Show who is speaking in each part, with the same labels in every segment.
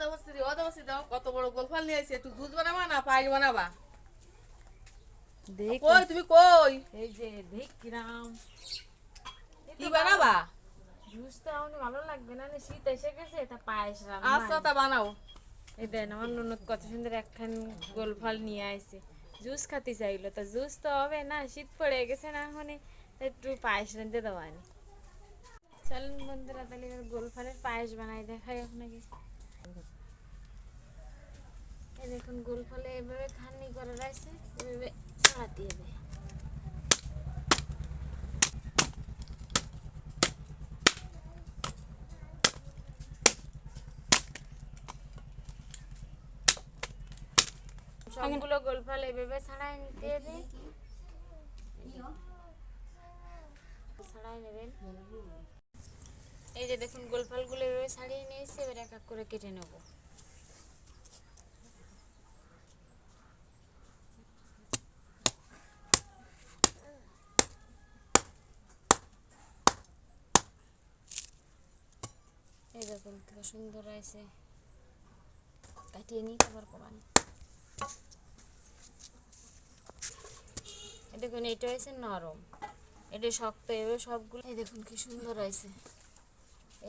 Speaker 1: বসছি দাও কত বড় গোলফাল নিয়ে আসছে একটু জুস বানাবা না পায়েস বানাবা? কই তুমি কই?
Speaker 2: এই যে দেখলাম
Speaker 1: কি বানাবা?
Speaker 2: জুসটা আমার ভালো লাগবে না না শীত এসে গেছে তা পায়েস
Speaker 1: আচ্ছা তা বানাও।
Speaker 2: এই দেন আমার ননদ কত সুন্দর একখান গোল ফল নিয়ে আইছে। জুস খাতে চাইলো তা জুস তো হবে না শীত পড়ে গেছে না এখন একটু পায়েস রাঁধতে দেওয়া চলুন বন্ধুরা তাহলে এবার গোল ফলের পায়েস বানাই দেখাই আপনাকে। দেখুন, গোল ফলে এভাবে খানি করে রাখছে এভাবে ছাড়াতে হবে। সবগুলো গোল ফল এভাবে ছাড়াই নিতে হবে। ছাড়াই নেবেন। এই যে দেখুন, গোল ফলগুলো এভাবে ছাড়িয়ে নিয়েছি, এবার এক এক করে কেটে নেব। এই দেখুন, কত সুন্দর আছে কাটিয়ে নিই তারপর কমানি। এই দেখুন, এটা হয়েছে নরম। এটা শক্ত, এভাবে সবগুলো দেখুন, কি সুন্দর হয়েছে।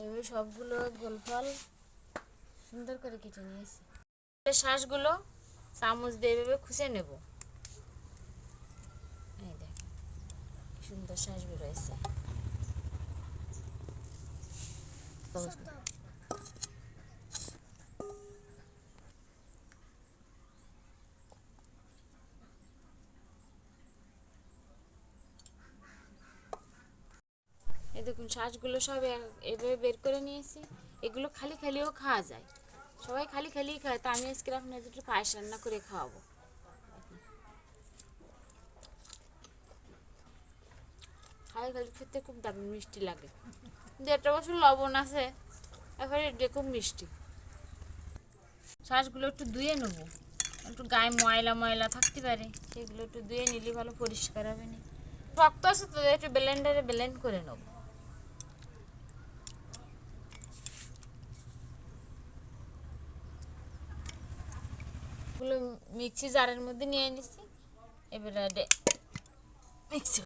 Speaker 2: এভাবে সবগুলো গোলফল সুন্দর করে কেটে নিয়েছি। শ্বাসগুলো চামচ দিয়ে এভাবে খুঁজে নেব। এই দেখ সুন্দর শ্বাস বেরোয়েছে দেখুন শ্বাসগুলো সব এভাবে বের করে নিয়েছি। এগুলো খালি খালিও খাওয়া যায়। সবাই খালি খালি খায়, তা আমি আজকে আপনাদের একটু পায়েস রান্না করে খাওয়াবো। খালি খালি খেতে খুব দামি, মিষ্টি লাগে। কিন্তু একটা বছর লবণ আছে এবারে এটা খুব মিষ্টি। শ্বাসগুলো একটু ধুয়ে নেব। একটু গায়ে ময়লা ময়লা থাকতে পারে, সেগুলো একটু ধুয়ে নিলে ভালো পরিষ্কার হবে না। শক্ত আছে তো, একটু ব্লেন্ডারে ব্লেন্ড করে নেব। গুলো মিক্সি জারের মধ্যে নিয়ে নিছি। এবারে মিক্সি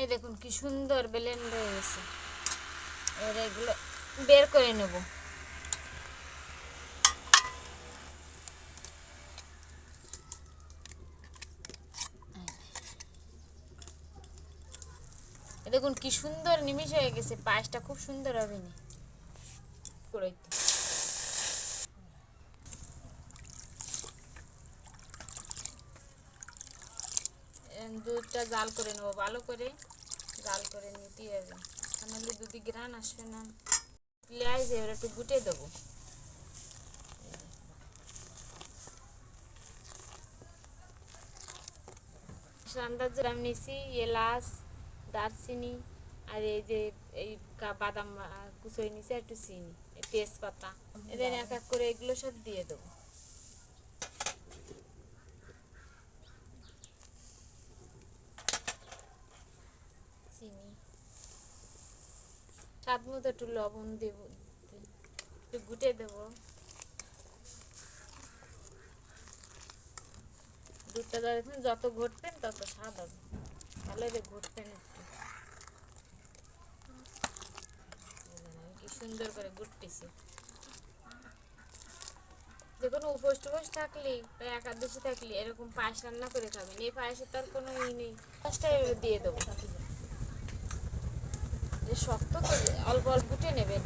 Speaker 2: এই দেখুন কি সুন্দর ব্লেন্ড হয়ে গেছে। এবার এগুলো বের করে নেব। দেখুন কি সুন্দর নিমিষ হয়ে গেছে। পায়েসটা খুব সুন্দর হবে না। করাইতে দুধটা জাল করে নেব, ভালো করে। জাল করে নিতে হবে নাহলে দুধি গ্রান আসবে না, পেঁয়াজ এবার একটু গুটে দেবো। আন্দাজ আমি নিছি, এলাচ, দারচিনি, আর এই যে, এই বাদাম কুচোই নিছি, আর একটু চিনি। তেজপাতা এদের এক এক করে এগুলো সব দিয়ে দেবো। চিনি। স্বাদ মতো একটু লবণ দেব একটু গুটে দেবো। দুধটা দেখুন যত ঘটবেন তত স্বাদ হবে। এদের ঘটবেন একটু আমি কি সুন্দর করে গুটতেছি যে কোনো উপোস টুপোস থাকলে বা একাদশী থাকলে এরকম পায়েস রান্না করে খাবেন, এই পায়েসের তার কোনো ই নেই। এভাবে দিয়ে দেবো। যে শক্ত তো অল্প অল্প গুটে নেবেন।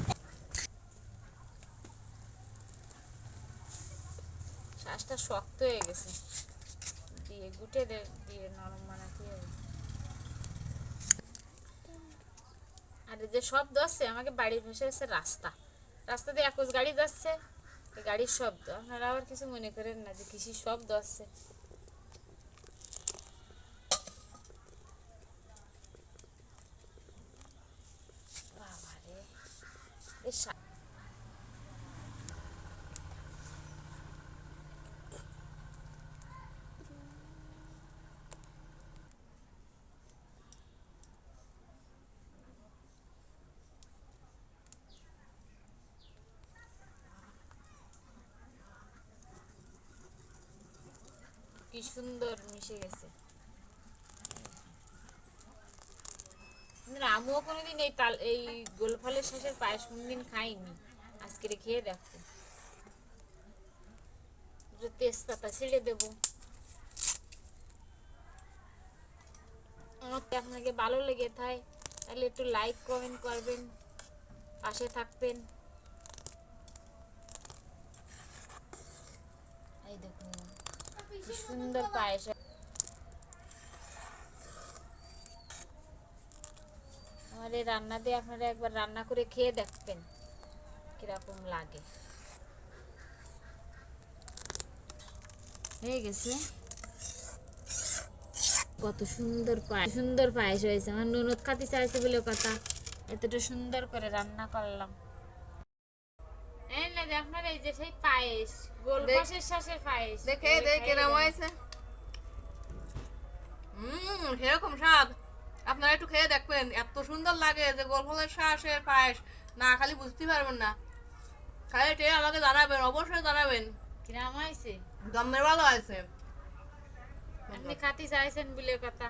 Speaker 2: শ্বাসটা শক্ত হয়ে গেছে। দিয়ে গুটে দিয়ে নরম বানাতে হবে আর এই যে শব্দ আসছে আমাকে বাড়ির পাশে আছে রাস্তা। রাস্তা দিয়ে একুশ গাড়ি যাচ্ছে গাড়ির শব্দ। আপনারা আবার কিছু মনে করেন না যে কৃষির শব্দ আসছে বাবারে কি সুন্দর মিশে গেছে। আমিও কোনোদিন এই তাল, এই গোলফলের শেষের পায়েস কোনোদিন খাইনি আজকে খেয়ে দেখো তেজপাতা ছেড়ে দেবো। আমার তো আপনাকে ভালো লেগে থাকে তাহলে একটু লাইক কমেন্ট করবেন। পাশে থাকবেন। এই দেখুন। সুন্দর পায়েস। আমার এই রান্না দিয়ে আপনারা একবার রান্না করে খেয়ে দেখবেন কীরকম লাগে। হয়ে গেছে। কত সুন্দর পায়েস সুন্দর পায়েস হয়েছে। আমার ননদ খাতে চাইছে বলে কথা। এতটা সুন্দর করে রান্না করলাম। যে আপনার এই যে সেই পায়েস গোল পাশের শাঁসের পায়েস।
Speaker 1: দেখে
Speaker 2: এগুলো
Speaker 1: দেখ
Speaker 2: খাইয়ে
Speaker 1: কেরাম
Speaker 2: দেন।
Speaker 1: হয়েছে। হুম সেরকম স্বাদ। আপনারা একটু খেয়ে দেখবেন এত সুন্দর লাগে যে গোলফলের শ্বাসের পায়েস। না খালি বুঝতে পারবেন না। খালি টে আমাকে জানাবেন অবশ্যই জানাবেন।
Speaker 2: কিরাম হয়েছে?
Speaker 1: দমের ভালো আছে
Speaker 2: আপনি খাতে চাইছেন বলে কথা